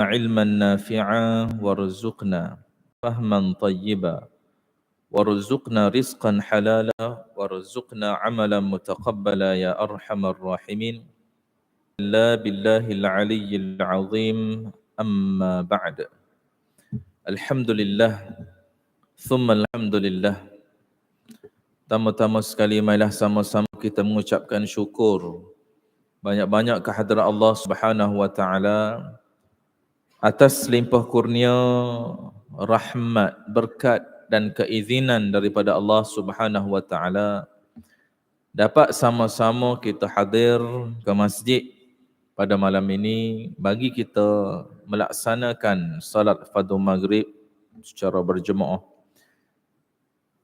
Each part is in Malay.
علما نافعا وارزقنا فهما طيبا. وارزقنا رزقا حلالا وارزقنا عملا متقبلا يا أرحم الراحمين. لا بالله العلي العظيم أما بعد. الحمد لله ثم الحمد لله Tama-tama sekali marilah sama-sama kita mengucapkan syukur. Banyak-banyak kehadrat Allah Subhanahu wa taala. Atas limpah kurnia, rahmat, berkat dan keizinan daripada Allah Subhanahu wa taala dapat sama-sama kita hadir ke masjid pada malam ini bagi kita melaksanakan salat fardu maghrib secara berjemaah.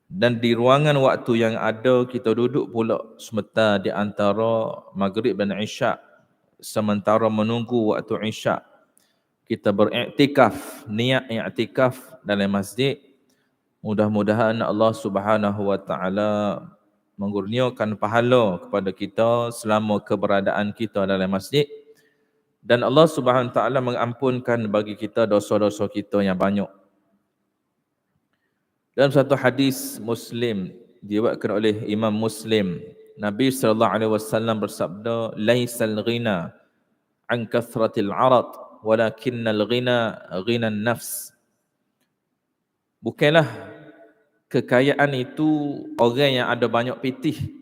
Dan di ruangan waktu yang ada kita duduk pula semeta di antara maghrib dan isyak sementara menunggu waktu isyak kita beriktikaf, niat iktikaf dalam masjid. Mudah-mudahan Allah Subhanahu wa taala mengurniakan pahala kepada kita selama keberadaan kita dalam masjid dan Allah Subhanahu wa taala mengampunkan bagi kita dosa-dosa kita yang banyak. Dalam satu hadis Muslim diriwayatkan oleh Imam Muslim, Nabi sallallahu alaihi wasallam bersabda, "Laisal ghina an kathratil 'arad walakinnal ghina ghina nafs. Bukanlah kekayaan itu orang yang ada banyak pitih.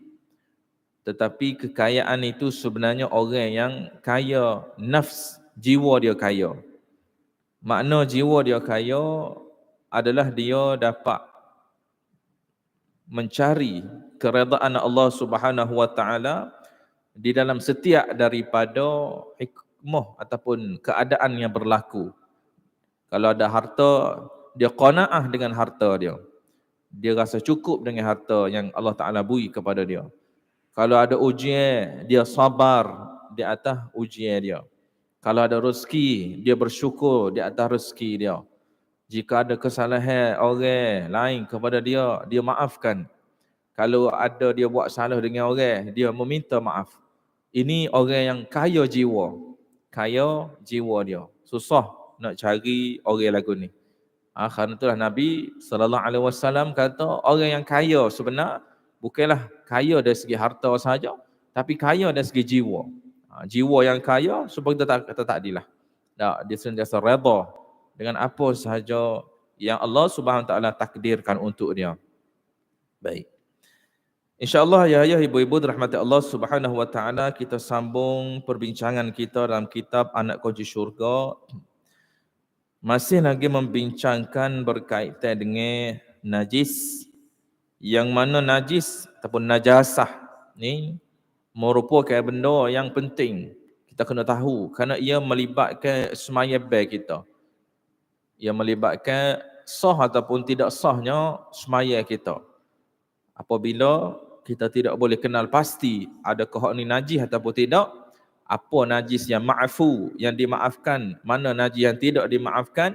Tetapi kekayaan itu sebenarnya orang yang kaya nafs jiwa dia kaya. Makna jiwa dia kaya adalah dia dapat mencari keredaan Allah Subhanahu wa taala di dalam setiap daripada hikmah ataupun keadaan yang berlaku. Kalau ada harta, dia qanaah dengan harta dia. Dia rasa cukup dengan harta yang Allah Ta'ala bui kepada dia. Kalau ada ujian, dia sabar di atas ujian dia. Kalau ada rezeki, dia bersyukur di atas rezeki dia. Jika ada kesalahan orang lain kepada dia, dia maafkan. Kalau ada dia buat salah dengan orang, dia meminta maaf. Ini orang yang kaya jiwa kaya jiwa dia. Susah nak cari orang lagu ni. Ha, kerana itulah Nabi SAW kata orang yang kaya sebenar bukanlah kaya dari segi harta sahaja tapi kaya dari segi jiwa. Ha, jiwa yang kaya supaya kita tak, kita tak adilah. Tak, dia sentiasa reda dengan apa sahaja yang Allah Subhanahu Taala takdirkan untuk dia. Baik. InsyaAllah ya ayah ibu-ibu rahmati Allah subhanahu wa ta'ala kita sambung perbincangan kita dalam kitab Anak Kunci Syurga. Masih lagi membincangkan berkaitan dengan najis. Yang mana najis ataupun najasah ni merupakan benda yang penting. Kita kena tahu kerana ia melibatkan semaya baik kita. Ia melibatkan sah ataupun tidak sahnya semaya kita. Apabila kita tidak boleh kenal pasti adakah ni najis ataupun tidak apa najis yang ma'fu yang dimaafkan mana najis yang tidak dimaafkan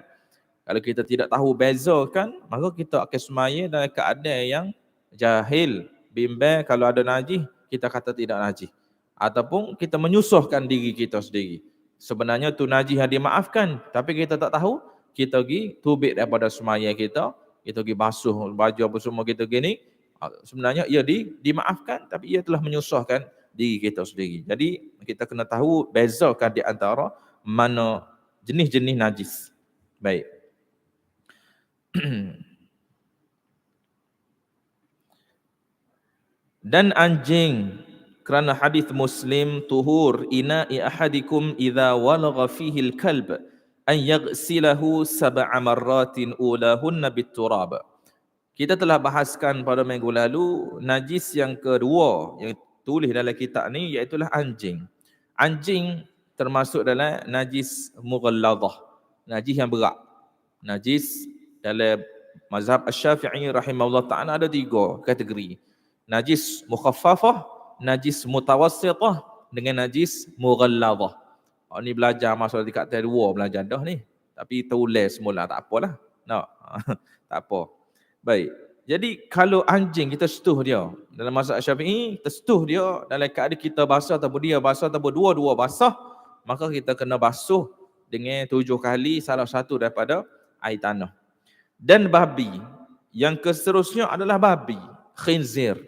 kalau kita tidak tahu bezakan maka kita akan semaya dalam keadaan yang jahil bimbang kalau ada najis kita kata tidak najis. Ataupun kita menyusahkan diri kita sendiri. Sebenarnya tu najis yang dimaafkan tapi kita tak tahu kita pergi tubik daripada semaya kita kita pergi basuh baju apa semua kita gini sebenarnya ia di, dimaafkan tapi ia telah menyusahkan diri kita sendiri. Jadi kita kena tahu bezakan di antara mana jenis-jenis najis. Baik. Dan anjing kerana hadis Muslim tuhur ina'i ahadikum idza walagha fihi al-kalb an yaghsilahu sab'a marratin ulahunna bit-turab. Kita telah bahaskan pada minggu lalu najis yang kedua yang tulis dalam kitab ni iaitu anjing. Anjing termasuk dalam najis mughalladah. Najis yang berat. Najis dalam mazhab Asy-Syafi'i rahimahullah taala ada tiga kategori. Najis mukhaffafah, najis mutawassithah dengan najis mughalladah. Oh ni belajar masa dekat tahun dua belajar dah ni. Tapi tulis semula tak apalah. No. tak apa. Baik. Jadi kalau anjing kita setuh dia dalam masa Syafi'i, kita setuh dia dalam keadaan kita basah atau dia basah atau dua-dua basah, maka kita kena basuh dengan tujuh kali salah satu daripada air tanah. Dan babi. Yang seterusnya adalah babi. Khinzir.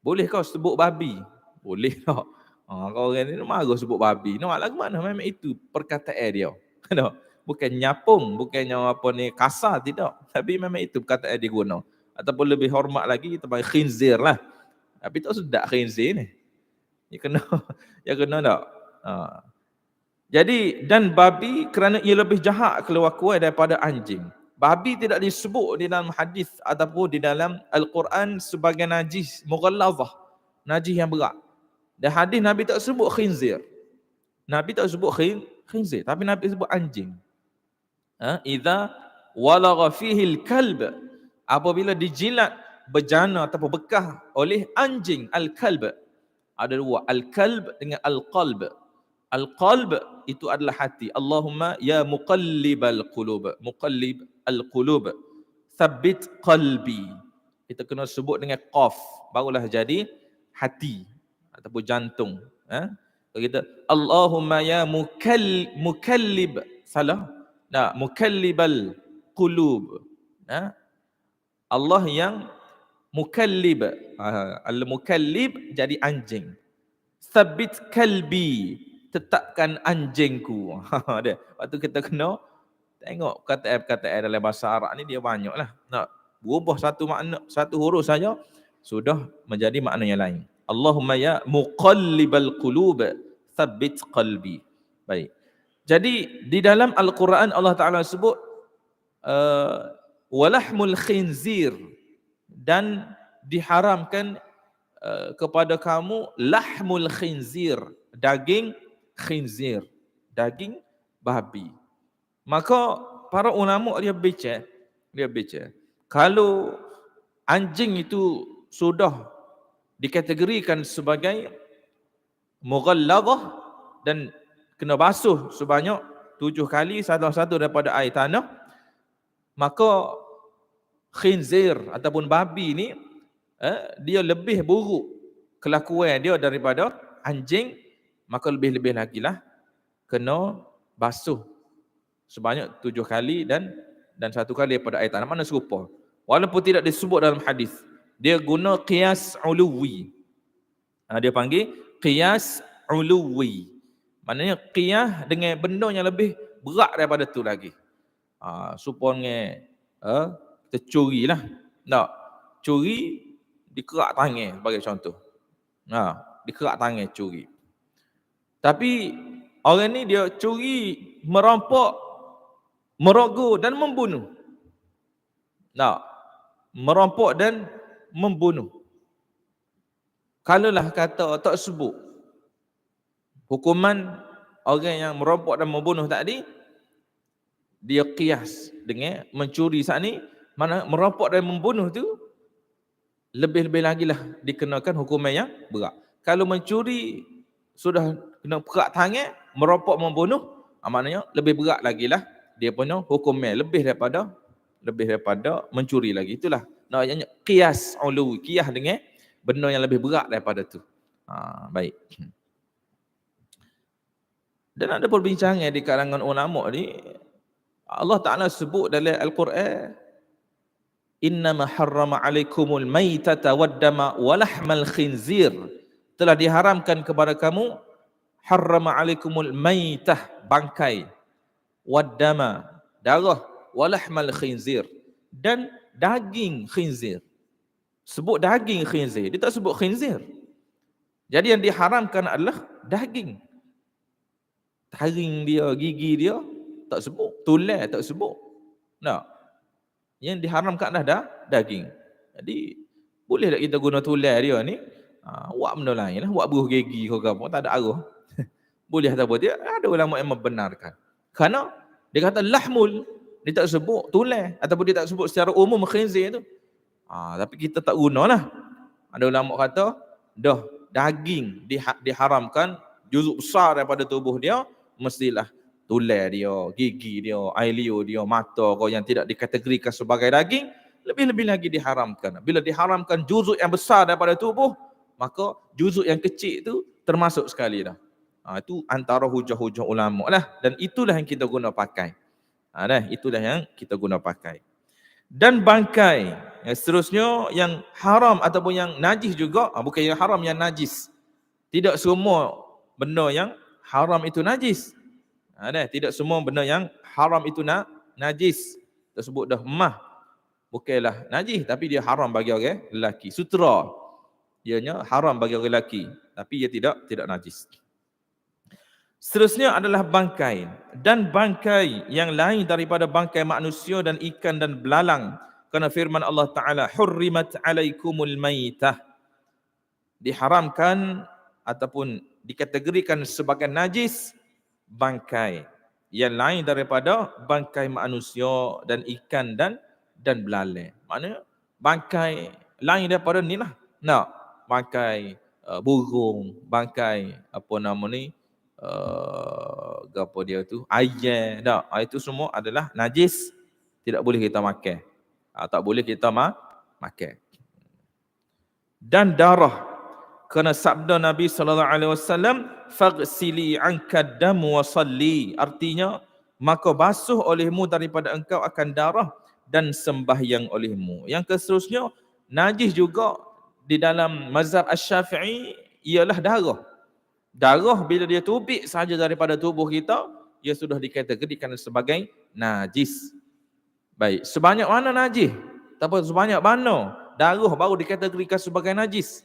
Boleh kau sebut babi? Boleh tak? Ha, kau orang ni marah sebut babi. Nak lagu mana? Memang itu perkataan dia. bukan nyapung, bukannya apa ni kasar tidak. Tapi memang itu perkataan dia guna. Ataupun lebih hormat lagi kita panggil khinzir lah. Tapi tak sedap khinzir ni. Ya kena, ya kena tak? Ha. Jadi dan babi kerana ia lebih jahat keluar kuat daripada anjing. Babi tidak disebut di dalam hadis ataupun di dalam Al-Quran sebagai najis mughallazah. Najis yang berat. Dan hadis Nabi tak sebut khinzir. Nabi tak sebut khin, khinzir. Tapi Nabi sebut anjing. Ha? Iza walagha fihi al-kalb. Apabila dijilat berjana ataupun bekah oleh anjing al-kalb. Ada dua. Al-kalb dengan al-qalb. Al-qalb itu adalah hati. Allahumma ya muqallibal qulub. Muqallib al-qulub. Thabbit qalbi. Kita kena sebut dengan qaf. Barulah jadi hati ataupun jantung. Kalau kita Allahumma ya mukall mukallib salah. Nah, mukallibal qulub. Ha? Allah yang mukallib. Ha, al-mukallib jadi anjing. Thabbit kalbi tetapkan anjingku. Dia. Waktu kita kena tengok kata-kata dalam bahasa Arab ni dia banyaklah. Nak berubah satu makna, satu huruf saja sudah menjadi makna yang lain. Allahumma ya muqallibal qulub thabbit qalbi. Baik. Jadi di dalam Al-Quran Allah Taala sebut uh, walahmul khinzir dan diharamkan uh, kepada kamu lahmul khinzir daging khinzir, daging babi. Maka para ulama dia baca, dia baca. Kalau anjing itu sudah dikategorikan sebagai mughalladah dan kena basuh sebanyak tujuh kali satu-satu daripada air tanah, maka khinzir ataupun babi ni eh, dia lebih buruk kelakuan dia daripada anjing maka lebih-lebih lagi lah kena basuh sebanyak tujuh kali dan dan satu kali daripada air tanah. Mana serupa? Walaupun tidak disebut dalam hadis. Dia guna qiyas uluwi. Ha, dia panggil qiyas uluwi. Maknanya qiyas dengan benda yang lebih berat daripada tu lagi. Ha, supaya ha, kita curi lah. Tak. Curi dikerak tangan sebagai contoh. Ha, dikerak tangan curi. Tapi orang ni dia curi, merampok, merogoh dan membunuh. Tak. Merampok dan membunuh. Kalaulah kata tak sebut hukuman orang yang merampok dan membunuh tadi dia kias dengan mencuri saat ni mana merampok dan membunuh tu lebih-lebih lagi lah dikenakan hukuman yang berat. Kalau mencuri sudah kena perak tangan, meropok membunuh, ah, maknanya lebih berat lagi lah dia punya hukumnya lebih daripada lebih daripada mencuri lagi. Itulah namanya qiyas ulu, qiyas dengan benda yang lebih berat daripada tu. Ha, baik. Dan ada perbincangan di kalangan ulama ni Allah Taala sebut dalam Al-Quran Inna ma harrama alaikumul maitata wad dama wa lahmal khinzir. Telah diharamkan kepada kamu harrama alaikumul maitah bangkai waddama darah walahmal khinzir dan daging khinzir. Sebut daging khinzir dia tak sebut khinzir. Jadi yang diharamkan adalah daging taring dia gigi dia tak sebut tulang tak sebut nah. Yang diharamkan adalah dah, daging. Jadi boleh tak kita guna tulang dia ni? Ha, buat benda lain lah. Buat buruh gigi kau apa tak ada arah boleh atau dia ada ulama yang membenarkan. Kerana dia kata lahmul dia tak sebut tulang ataupun dia tak sebut secara umum khinzir tu. Ha, tapi kita tak guna lah. Ada ulama kata dah daging diharamkan juzuk besar daripada tubuh dia mestilah tulang dia, gigi dia, air liur dia, mata kau yang tidak dikategorikan sebagai daging, lebih-lebih lagi diharamkan. Bila diharamkan juzuk yang besar daripada tubuh, maka juzuk yang kecil itu termasuk sekali dah. Ha, itu antara hujah-hujah ulama lah. Dan itulah yang kita guna pakai. Ha, dah, itulah yang kita guna pakai. Dan bangkai. Yang seterusnya yang haram ataupun yang najis juga. Ha, bukan yang haram, yang najis. Tidak semua benda yang haram itu najis. Ha, dah, tidak semua benda yang haram itu na, najis. Tersebut dah emah. Bukanlah najis tapi dia haram bagi orang lelaki. Sutra. Ianya haram bagi orang lelaki. Tapi ia tidak tidak najis. Seterusnya adalah bangkai dan bangkai yang lain daripada bangkai manusia dan ikan dan belalang. Kerana firman Allah Ta'ala, Hurrimat alaikumul maitah. Diharamkan ataupun dikategorikan sebagai najis bangkai. Yang lain daripada bangkai manusia dan ikan dan dan belalang. Maknanya bangkai lain daripada ni lah. Nak bangkai uh, burung, bangkai apa nama ni, uh, apa dia tu ayam dak ah, itu semua adalah najis tidak boleh kita makan uh, tak boleh kita ma makan dan darah kerana sabda Nabi sallallahu alaihi wasallam faghsili anka dam wa salli artinya maka basuh olehmu daripada engkau akan darah dan sembahyang olehmu yang keseterusnya najis juga di dalam mazhab asy-syafi'i ialah darah darah bila dia tubik saja daripada tubuh kita, ia sudah dikategorikan sebagai najis. Baik, sebanyak mana najis? Tak apa, sebanyak mana darah baru dikategorikan sebagai najis.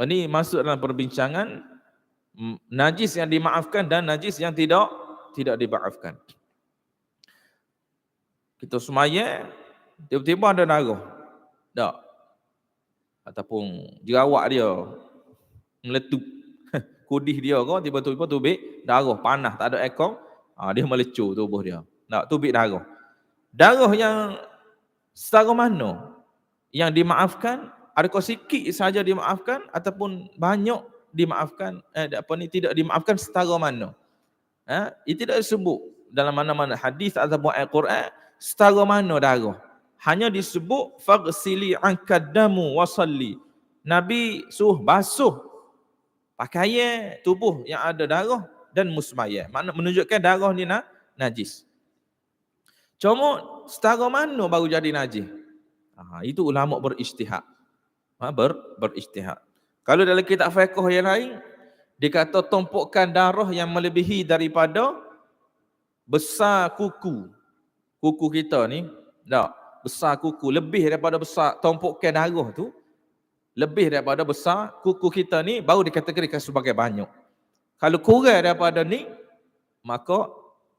Ini masuk dalam perbincangan najis yang dimaafkan dan najis yang tidak tidak dimaafkan. Kita semaya, tiba-tiba ada darah. Tak. Ataupun jerawat dia meletup kudih dia kau tiba-tiba tubik darah panas tak ada ekor ha, dia melecur tubuh dia nak tubik darah darah yang setara mana yang dimaafkan adakah sikit saja dimaafkan ataupun banyak dimaafkan eh, apa ni tidak dimaafkan setara mana ha? itu tidak disebut dalam mana-mana hadis ataupun al-Quran setara mana darah hanya disebut faghsili ankadamu wasalli Nabi suruh basuh pakaian tubuh yang ada darah dan musmayah. Mana menunjukkan darah ni nak najis. Cuma setara mana baru jadi najis? Ha, itu ulama beristihad. Ha, ber, beristihad. Kalau dalam kitab fiqh yang lain, dia kata tumpukan darah yang melebihi daripada besar kuku. Kuku kita ni, tak, besar kuku. Lebih daripada besar tumpukan darah tu, lebih daripada besar kuku kita ni baru dikategorikan sebagai banyak. Kalau kurang daripada ni maka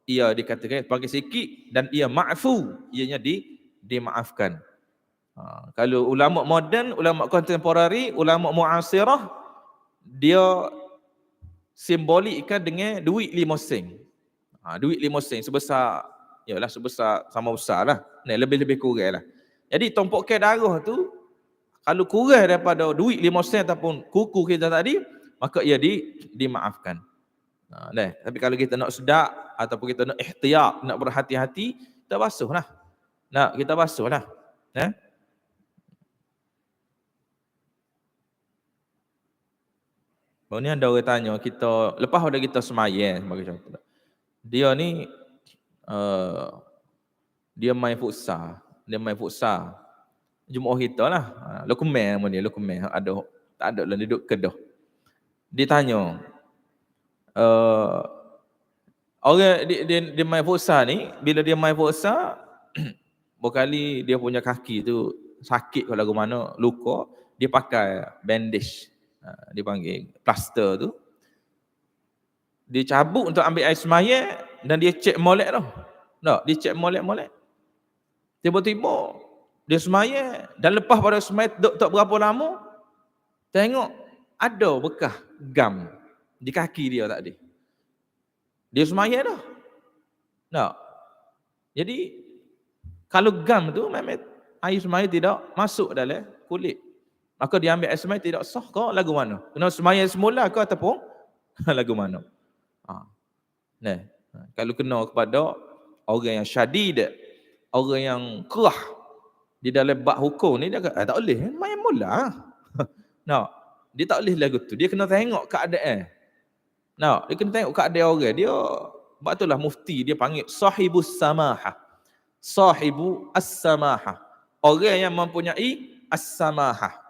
ia dikatakan sebagai sikit dan ia ma'fu ianya di dimaafkan. Ha, kalau ulama moden, ulama kontemporari, ulama muasirah dia simbolikkan dengan duit lima sen. Ha, duit lima sen sebesar yalah sebesar sama besar lah. Ni lebih-lebih kurang lah. Jadi tumpukan darah tu kalau kurang daripada duit lima sen ataupun kuku kita tadi, maka ia di, dimaafkan. Ha, nah, tapi kalau kita nak sedap ataupun kita nak ihtiyat, nak berhati-hati, kita basuh lah. Nak kita basuh lah. Eh? Baru ni ada orang tanya kita, lepas pada kita semayang sebagai contoh. Dia ni, uh, dia main futsal. Dia main futsal. Jum'ah kita lah. Ha, Lukumen nama dia, Lukumen. Ada, tak ada lah, duduk kedah. Dia tanya, uh, orang dia, dia, dia main futsal ni, bila dia main futsal, berkali dia punya kaki tu sakit kalau mana, luka, dia pakai bandage. Uh, dia panggil plaster tu. Dia cabut untuk ambil air semaya dan dia cek molek tu. Tak, dia cek molek-molek. Tiba-tiba dia semaya dan lepas pada semaya tak, tak berapa lama tengok ada bekas gam di kaki dia tadi. Dia semaya dah. Tak. Jadi kalau gam tu memang air semaya tidak masuk dalam kulit. Maka dia ambil semaya tidak sah ke lagu mana? Kena semaya semula ke ataupun lagu mana? Ha. Nah, kalau kena kepada orang yang syadid, orang yang kerah di dalam bab hukum ni dia kata eh, tak boleh main mula. no. Dia tak boleh lagu tu. Dia kena tengok keadaan. Nah, dia kena tengok keadaan orang. Dia, sebab itulah mufti dia panggil sahibus samaha. Sahibu as-samaha. Orang yang mempunyai as-samaha.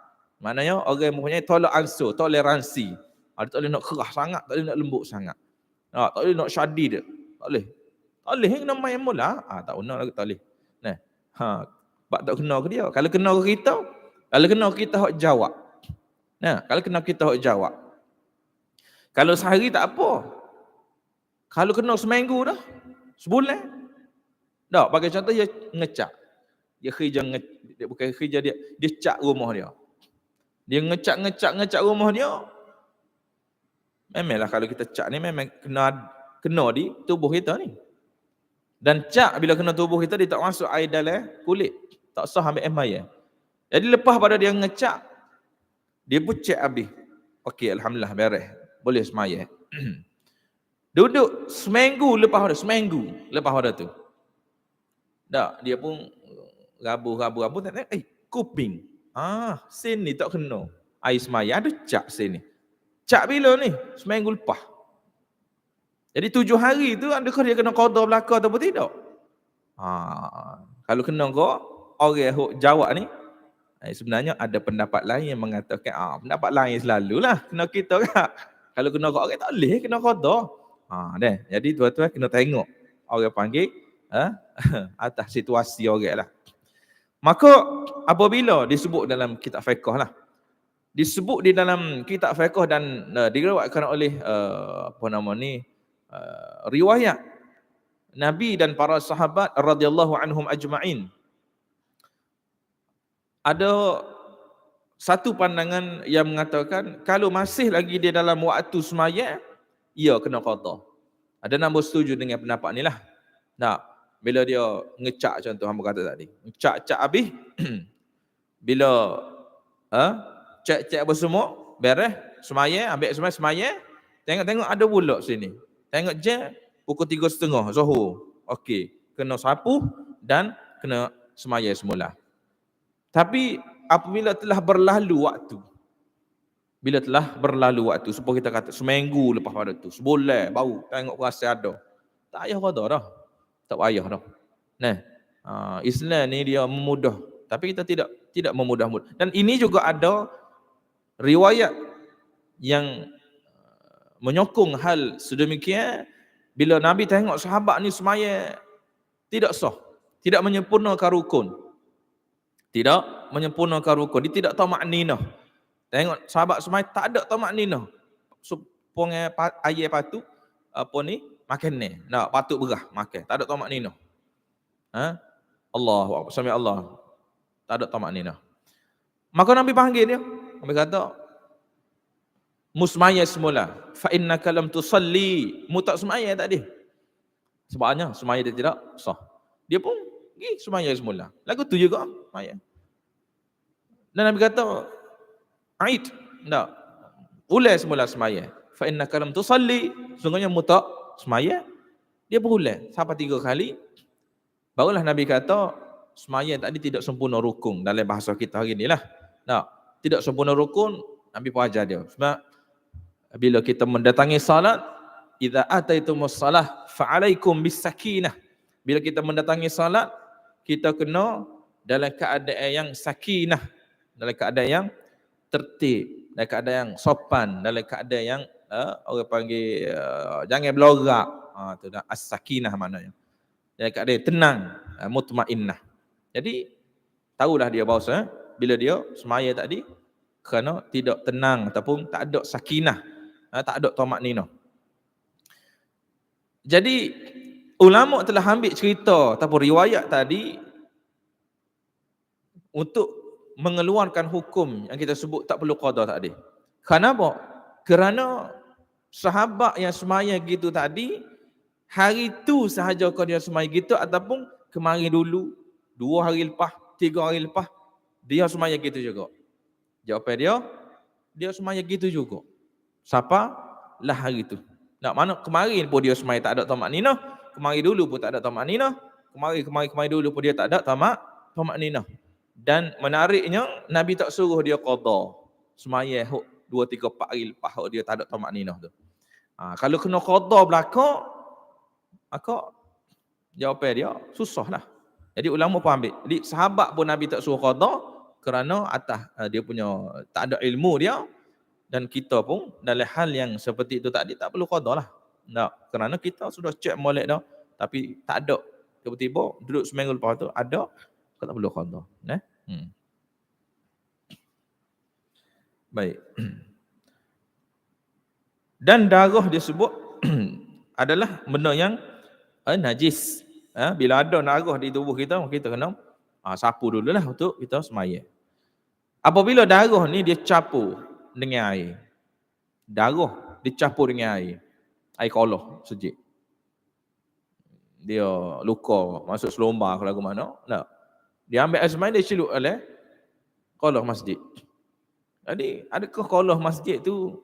Maknanya orang yang mempunyai tolak ansur, toleransi. Ha, dia tak boleh nak kerah sangat, tak boleh nak lembut sangat. Ha, tak boleh nak syadid. Tak boleh. Tak boleh kena main mula. Ha, tak guna lagi tak boleh. Nah. Ha, sebab tak kena ke dia. Kalau kena ke kita, kalau kena ke kita hok jawab. Nah, kalau kena kita hok jawab. Kalau sehari tak apa. Kalau kena seminggu dah, sebulan. Tak, bagi contoh dia ngecak. Dia kerja nge, dia bukan kerja dia, dia cak rumah dia. Dia ngecak ngecak ngecak rumah dia. Memanglah kalau kita cak ni memang kena kena di tubuh kita ni. Dan cak bila kena tubuh kita dia tak masuk air dalam kulit. Tak sah ambil air maya. Jadi lepas pada dia ngecak dia pun cek habis. Okey alhamdulillah beres. Boleh semaya. Duduk seminggu lepas pada seminggu lepas pada tu. Tak, dia pun rabu-rabu-rabu tak eh kuping. Ah, sin ni tak kena. Air semaya ada cak sin ni. Cak bila ni? Seminggu lepas. Jadi tujuh hari tu adakah dia kena qada belaka ataupun tidak? Ha, kalau kena kau orang yang jawab ni eh, sebenarnya ada pendapat lain yang mengatakan ah pendapat lain selalulah kena kita kan. Kalau kena kau orang tak boleh kena qada. Ha, deh. Jadi tuan-tuan kena tengok orang panggil ha? atas situasi orang lah. Maka apabila disebut dalam kitab fiqh lah. Disebut di dalam kitab fiqh dan uh, diriwayatkan oleh uh, apa nama ni uh, riwayat Nabi dan para sahabat radhiyallahu anhum ajma'in. Ada satu pandangan yang mengatakan kalau masih lagi di dalam waktu semaya, ia kena qada. Ada nombor setuju dengan pendapat ni lah. Nah, bila dia ngecak contoh hamba kata tadi. Ngecak-cak habis bila ha cek-cek apa semua beres semaya ambil semaya semaya tengok-tengok ada pula sini. Tengok je pukul tiga setengah Zuhur. Okey, kena sapu dan kena semaya semula. Tapi apabila telah berlalu waktu bila telah berlalu waktu supaya kita kata seminggu lepas pada tu sebulan baru tengok rasa ada tak payah qada dah tak payah dah. Nah, uh, Islam ni dia memudah. Tapi kita tidak tidak memudah-mudah. Dan ini juga ada riwayat yang uh, menyokong hal sedemikian bila Nabi tengok sahabat ni semaya tidak sah, tidak menyempurnakan rukun. Tidak menyempurnakan rukun. Dia tidak tahu maknina. Tengok sahabat semaya tak ada tahu maknina. Supaya ayat patu apa ni makan ni. Nak patut berah makan. Tak ada tamak nina. Ha? Allah Sami Allah. Tak ada tamak nina. Maka Nabi panggil dia. Nabi kata, Musmaya semula. Fa inna kalam tusalli. Mu tak semaya tadi. Sebabnya semaya dia tidak sah. Dia pun pergi semaya semula. Lagu tu juga semaya. Dan Nabi kata, Aid. Tak. Ulai semula semaya. Fa inna kalam tusalli. Sungguhnya mu tak semaya dia berulang. Sampai tiga kali barulah Nabi kata semaya tadi tidak sempurna rukun dalam bahasa kita hari ni lah. Nah, tidak sempurna rukun Nabi pun ajar dia. Sebab bila kita mendatangi salat idza ataitumus salah fa'alaikum bisakinah bila kita mendatangi salat kita kena dalam keadaan yang sakinah dalam keadaan yang tertib dalam keadaan yang sopan dalam keadaan yang uh, orang panggil uh, jangan belorak uh, tu dah as-sakinah maknanya. Jadi kat dia tenang uh, mutmainnah. Jadi tahulah dia bahawa uh, bila dia semaya tadi kerana tidak tenang ataupun tak ada sakinah. Uh, tak ada nina jadi ulama telah ambil cerita ataupun riwayat tadi untuk mengeluarkan hukum yang kita sebut tak perlu qada tadi. Kenapa? Kerana sahabat yang semaya gitu tadi hari tu sahaja kau dia semaya gitu ataupun kemarin dulu dua hari lepas tiga hari lepas dia semaya gitu juga. Jawapan dia dia semaya gitu juga. Siapa? Lah hari tu. Nak mana kemarin pun dia semaya tak ada tamak nina. Kemarin dulu pun tak ada tamak nina. Kemarin kemarin kemarin dulu pun dia tak ada tamak tamak nina. Dan menariknya Nabi tak suruh dia qada semaya dua tiga empat hari lepas dia tak ada tamak nina tu Ha, kalau kena qada belaka, maka jawapan dia susahlah. Jadi ulama pun ambil. Jadi sahabat pun Nabi tak suruh qada kerana atas uh, dia punya tak ada ilmu dia dan kita pun dalam hal yang seperti itu tadi tak perlu qada lah. Tak, kerana kita sudah cek molek dah tapi tak ada. Tiba-tiba duduk seminggu lepas tu ada, kita tak perlu qada. Eh? Hmm. Baik. Dan darah disebut adalah benda yang uh, najis. Ha? Bila ada darah di tubuh kita, kita kena uh, sapu dulu lah untuk kita semaya. Apabila darah ni dia campur dengan air. Darah dicampur dengan air. Air kolah sejik. Dia luka masuk selomba ke lagu mana. Tak. Dia ambil air semai dia celup oleh kolah masjid. Jadi adakah kolah masjid tu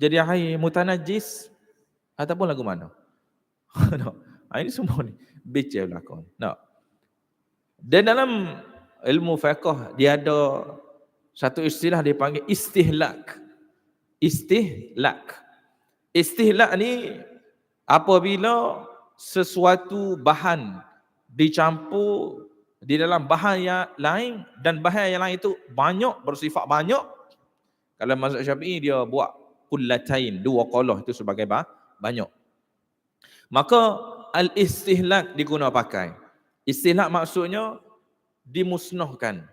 jadi air mutanajis ataupun lagu mana? tak. Ini semua ni baca belakang. Tak. Dan dalam ilmu fiqh dia ada satu istilah dia panggil istihlak. Istihlak. Istihlak ni apabila sesuatu bahan dicampur di dalam bahan yang lain dan bahan yang lain itu banyak bersifat banyak kalau mazhab Syafi'i dia buat kullatain dua qalah itu sebagai bah, banyak maka al istihlak diguna pakai istihlak maksudnya dimusnahkan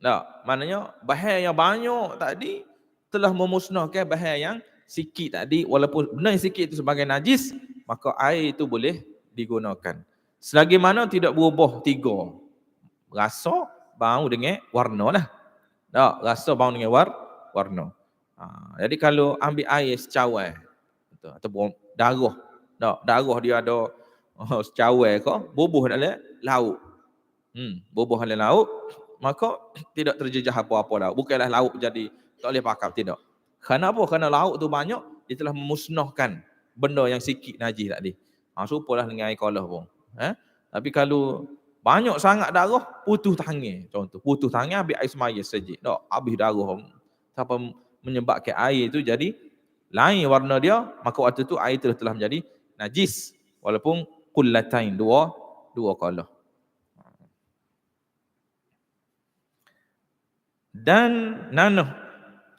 tak, maknanya bahan yang banyak tadi telah memusnahkan bahan yang sikit tadi walaupun benda yang sikit itu sebagai najis maka air itu boleh digunakan. Selagi mana tidak berubah tiga. Rasa, bau dengan warna lah. Tak, rasa bau dengan war, warna. Ha, jadi kalau ambil air secawai ataupun darah. Tak, darah dia ada oh, secawai ke, bubuh dalam laut. Hmm, bubuh dalam laut, maka tidak terjejah apa-apa laut. Bukanlah laut jadi tak boleh pakai, tidak. Kenapa? Kerana laut tu banyak, dia telah memusnahkan benda yang sikit najis tadi. Ha, supalah dengan air kolah pun. Eh? Tapi kalau banyak sangat darah, putus tangan. Contoh, putus tangan ambil air semaya saja. Tak, habis darah. Siapa menyebabkan air itu jadi lain warna dia, maka waktu itu air itu telah menjadi najis. Walaupun kullatain, dua, dua kolah. Dan nanah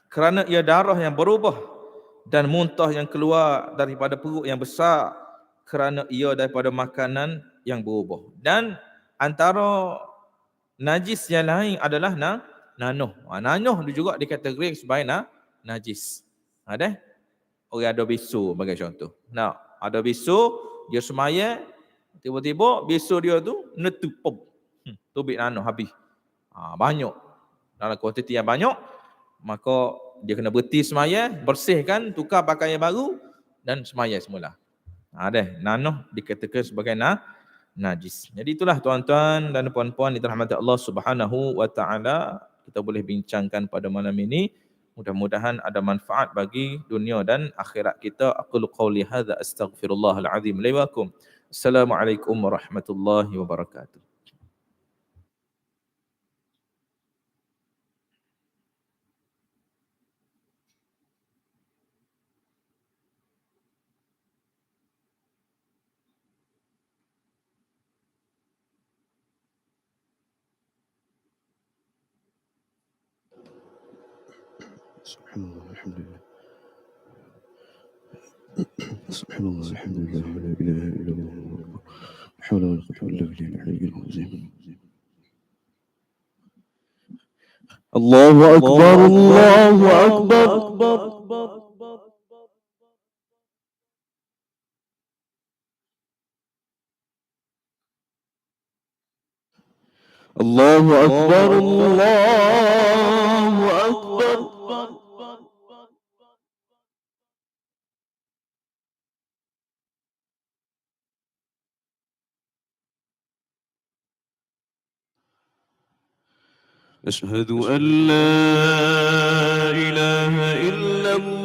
kerana ia darah yang berubah dan muntah yang keluar daripada perut yang besar kerana ia daripada makanan yang berubah. Dan antara najis yang lain adalah na, nanuh. Ha, nanuh juga dikategori sebagai na, najis. Ada? Orang ada bisu bagi contoh. Nah, ada bisu, dia semaya, tiba-tiba bisu dia tu netup. Hmm, tubik nanuh habis. Ha, banyak. Dalam kuantiti yang banyak, maka dia kena berhenti semaya, bersihkan, tukar pakaian baru dan semaya semula. Ha deh, nanoh dikatakan sebagai na, najis. Jadi itulah tuan-tuan dan puan-puan dirahmati Allah Subhanahu wa taala, kita boleh bincangkan pada malam ini. Mudah-mudahan ada manfaat bagi dunia dan akhirat kita. Aku qauli hadza astaghfirullahal azim li Assalamualaikum warahmatullahi wabarakatuh. Subhanallah, elhamdülillah. Subhanallah, elhamdülillah, ve la ilahe illallah. Havla ve la kuvvete illa billahil aliyyil azim. Allahu Akbar, Allahu Akbar. Allahu Akbar, Allahu Akbar. أكبر. أشهد أن لا إله إلا الله.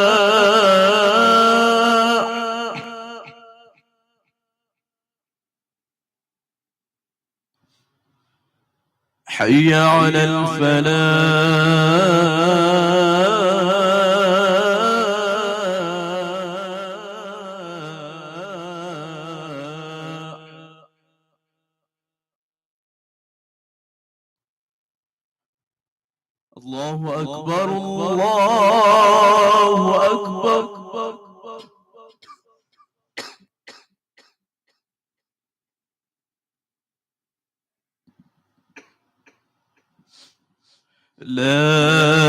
حي على الفلاح. الله أكبر لا